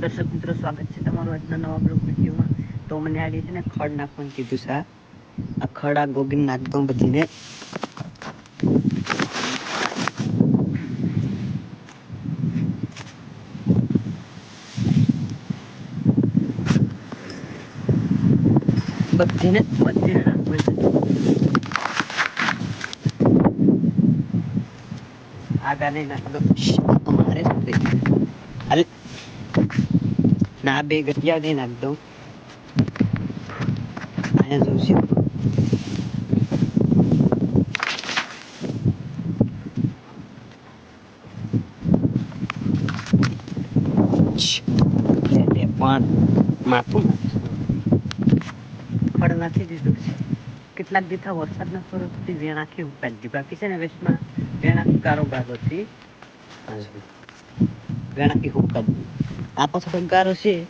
દર્શક મિત્રો સ્વાગત છે તમારું આજના નવા બ્લોગ વિડીયોમાં તો મને આ રીતે ને ખડ નાખવાનું કીધું છે આ. ખડ આ ગોગીને નાખ દઉં બધીને બધીને બધીને નાખવાનું. આ ગાને નાખ દો શ્શ, મારે શું ના બે ગઠિયા દે નાખ દઉં અહીંયા જોઉં છું પણ માપું ફળ નથી કેટલાક દીધા વરસાદના સ્વરૂપથી વેણાખી ઉપાડી બાકી છે ને વેસ્ટમાં વેણાખી કારોબાર હતી વેણાખી હુકાજી આ સંકારો છે.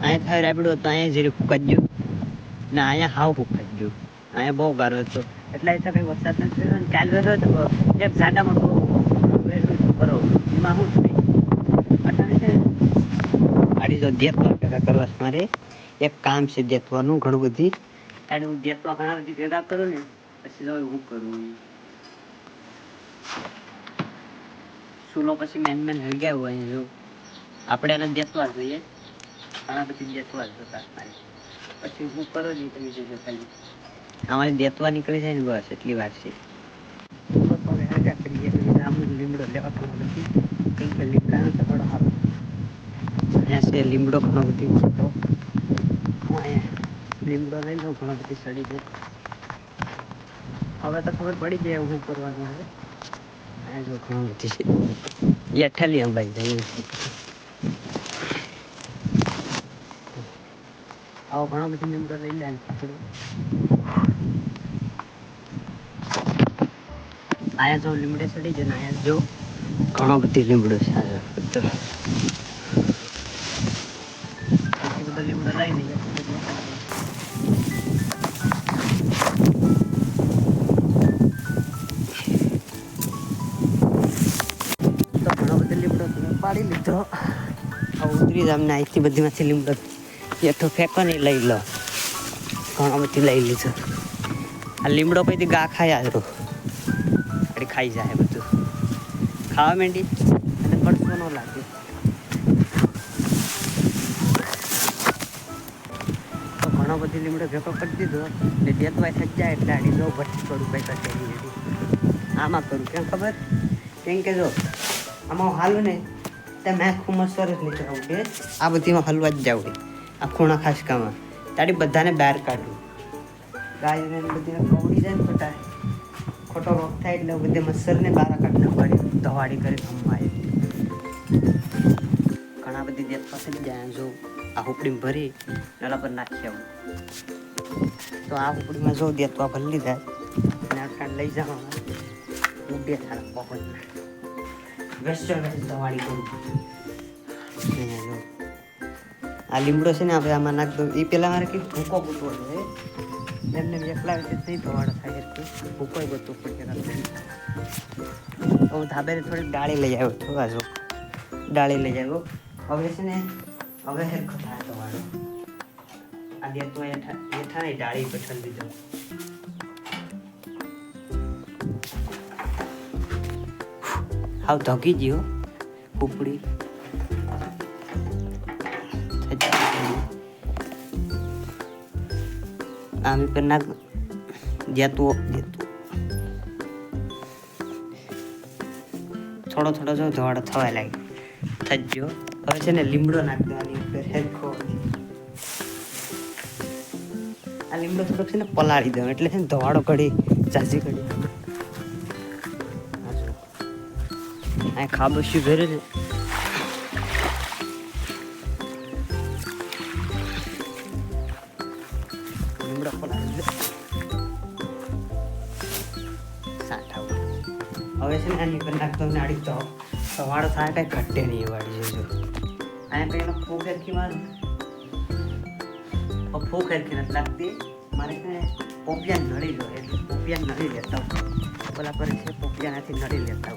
અહીંયા થાય રાપડો હતો, અહીંયા જરી ગયો. ને, અહીંયા હાવ જ ગયો. અહીંયા બહુ ગારો હતો. એટલે એ તો કઈ વરસાદ નથી થયો ને કાલ વેલો તો એક ઝાડામાં બહુ વહેલું એમાં શું જો દેતવા ભેગા કરવા મારે. એક કામ છે દેતવાનું ઘણું બધી. અને હું દેતવા ઘણા બધી ભેગા કરું ને, પછી જો હું કરું? સુલો પછી મેન મેન હળગ્યા ગયા હોય જો. આપણે એને દેતવા જોઈએ. ઘણા બધી દેતવા જ હતા પછી હું કરો નહીં તમે જોજો ખાલી. અમારે દેતવા નીકળી જાય ને બસ એટલી વાર છે. હવે કરીએ જ લીમડો લેવા પણ નથી કંઈક લીમડાનો થોડો સારો અહીંયા છે લીમડો ઘણો બધી. મોટો લીમડો લઈ લઉં ઘણો બધી સડી જાય હવે તો ખબર પડી જાય હું કરવાનું હવે. ઘણો બધી છે. એ અઠાલી અંબાઈ જાય આવો ઘણો બધી લીમડો લઈ લે આયા જો લીમડે સડી જાય આયા જો ઘણો બધી લીમડો છે બધો લીમડો લઈ લઈએ પાડી લીધો. ઉતરી જ અમને અહીંથી બધીમાંથી લીમડો. એઠો ફેંકો ને લઈ લો ઘણો બધી લઈ લીધો આ લીમડો પછી ગા ખાયા એટલે ખાઈ જાય બધું ખાવા માંડી અને પડતો ન લાગે તો ઘણો બધી લીમડો ભેગો કરી દીધો ને દેતવાય થઈ જાય એટલે આડી જો ભઠ્ઠી કરું કઈ કટે આમાં કરું કેમ ખબર કેમ કે જો આમાં હું હાલું ને તે મેં ખૂબ સરસ નીકળવું કે આ બધીમાં હલવા જ જાવ આ ખૂણા ખાસકામાં. તારી બધાને બહાર કાઢું. ગાયને ને બધીને કવડી જાય ને ખોટા ખોટો રોગ થાય એટલે બધે મચ્છરને બહાર કાઢીને નાખવાની. દવાડી કરી ખમાય ઘણા બધી દેશ પાસે જાય. જો આ હુપડી ભરી નળા પર નાખી આવું. તો આ હુપડીમાં જો દેતવા ભરી લીધા. કાંડ લઈ જવાના. ઉડે થાળા પહોંચ વેસ્ટર વેસ્ટ ધવાડી કરું. આ લીમડો છે ને આપણે આમાં નાખ દઉં. એ પહેલાં મારે કંઈક ભૂકો ગોતવો છે એમને એકલા વિશે નહીં ધોવાડો થાય છે ભૂકો ગોતવું પડશે તો હું ધાબેને થોડીક ડાળી લઈ આવ્યો છું. આ જો, ડાળી લઈ આવ્યો. હવે છે ને, હવે હેરખો થાય ધોવાડો આ દેતો હેઠા હેઠા નહીં, ડાળી બેઠલ દીધો. હાવ ધગી ગયો ઉપડી આમ પર નાખ દેતું દેતું થોડો થોડો જો ધોવાડો થવા લાગે થજો હવે છે ને લીમડો નાખ દેવાની ઉપર હેરખો આ લીમડો થોડોક છે ને પલાળી દઉં એટલે છે ને ધોવાડો કઢી ચાસી કઢી આ ખાબસ્યું ભરે ને લીમડો દે. હવે છે ને આની પર નાખતો ને આડી તો સવાળો થાય કઈ ઘટે નહીં વાળી જોજો. અહીંયા કઈ એનો ફૂક હરખી માર. ફૂક હરખી નથી લાગતી. મારે છે પોપિયા નળી લો, એટલે પોપિયા નળી લેતા ઓલા પર છે પોપિયાનાથી નડી લેતા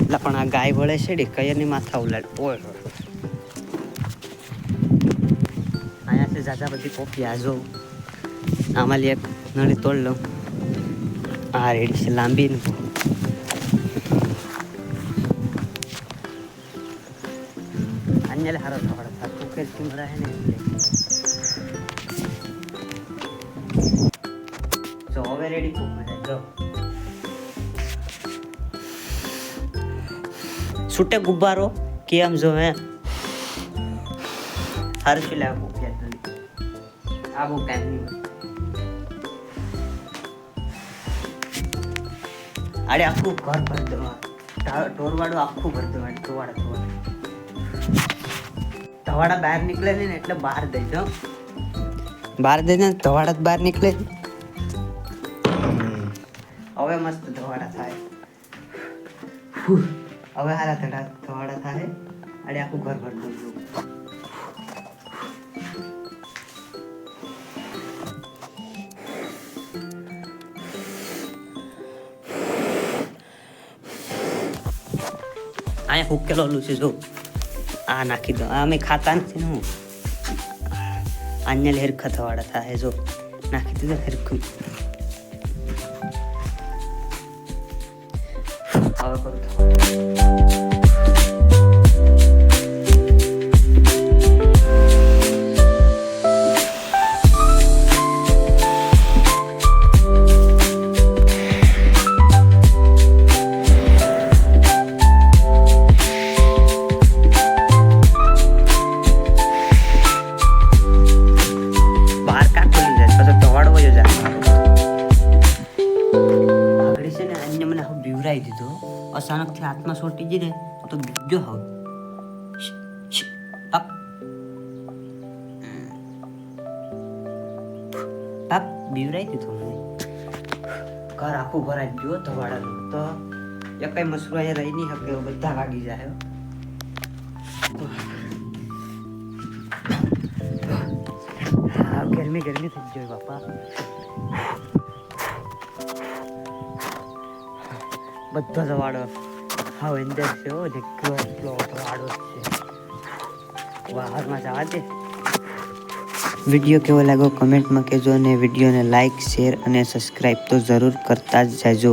એટલે પણ આ ગાય વળે છે ને કયરની માથા ઉલાડ ઓય. હોય અહીંયા છે જાજા બધી કોફી આ જો. આમાં એક નળી તોડ લઉં. આ રેડી છે લાંબી ને અન્ય હારો થવાડો થાતું કે है એટલે. જો, હવે રેડી ખૂબ મજા જો. છૂટે ગુબ્બારો, કેમ જો હે? હર્ષ લે આબુ કાંઈ અરે આખું ઘર ભર દેવા ઢોરવાડું આખું ભર દેવા ધોવાડા ધોવાડા. ધવાડા બહાર નીકળે ને એટલે બહાર દઈ દો. બહાર દઈ દે ધવાડા જ બહાર નીકળે. હવે મસ્ત ધવાડા થાય. હવે હારા ધડા ધવાડા થાય. અરે આખું ઘર ભર દઉં અહીંયા ઉકેલેલું છે, જો. આ નાખી દો. આ અમે ખાતા નથી ને હું અન્ય હેરખા થવાડા થાય, જો. નાખી દીધો હેરખું હવે કરું હાથમાં સોટી જઈ ને તો બીજો હવે. પાપ બીવરાઈ દીધો મને. ઘર આખું ભરાઈ ગયો તો એ કઈ મસરું અહીંયા રહી નહીં શકે બધા વાગી જાય ગરમી ગરમી થઈ ગઈ બાપા. બધો જ વાડો હા, અંદર છે હો કયો એટલો છે. બહારમાં જવા વીડિયો કેવો લાગ્યો? કમેન્ટમાં કહેજો અને વિડીયોને લાઈક શેર અને સબસ્ક્રાઈબ તો જરૂર કરતા જ જાજો